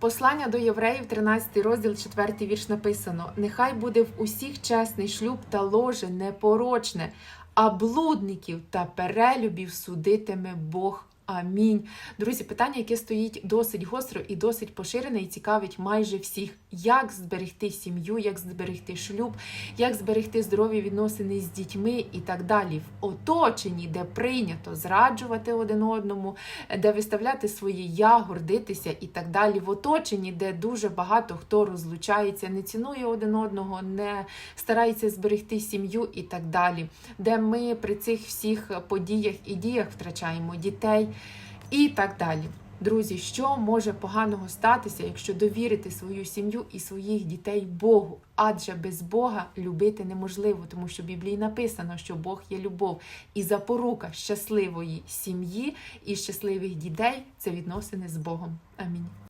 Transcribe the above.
Послання до євреїв, 13 розділ, 4 вірш написано: Нехай буде в усіх чесний шлюб та ложе непорочне, а блудників та перелюбів судитиме Бог. Амінь. Друзі, питання, яке стоїть досить гостро і досить поширене, і цікавить майже всіх, як зберегти сім'ю, як зберегти шлюб, як зберегти здорові відносини з дітьми і так далі. В оточенні, де прийнято зраджувати один одному, де виставляти своє я, гордитися і так далі. В оточенні, де дуже багато хто розлучається, не цінує один одного, не старається зберегти сім'ю і так далі, де ми при цих всіх подіях і діях втрачаємо дітей і так далі. Друзі, що може поганого статися, якщо довірити свою сім'ю і своїх дітей Богу? Адже без Бога любити неможливо, тому що в Біблії написано, що Бог є любов, і запорука щасливої сім'ї і щасливих дітей це відносини з Богом. Амінь.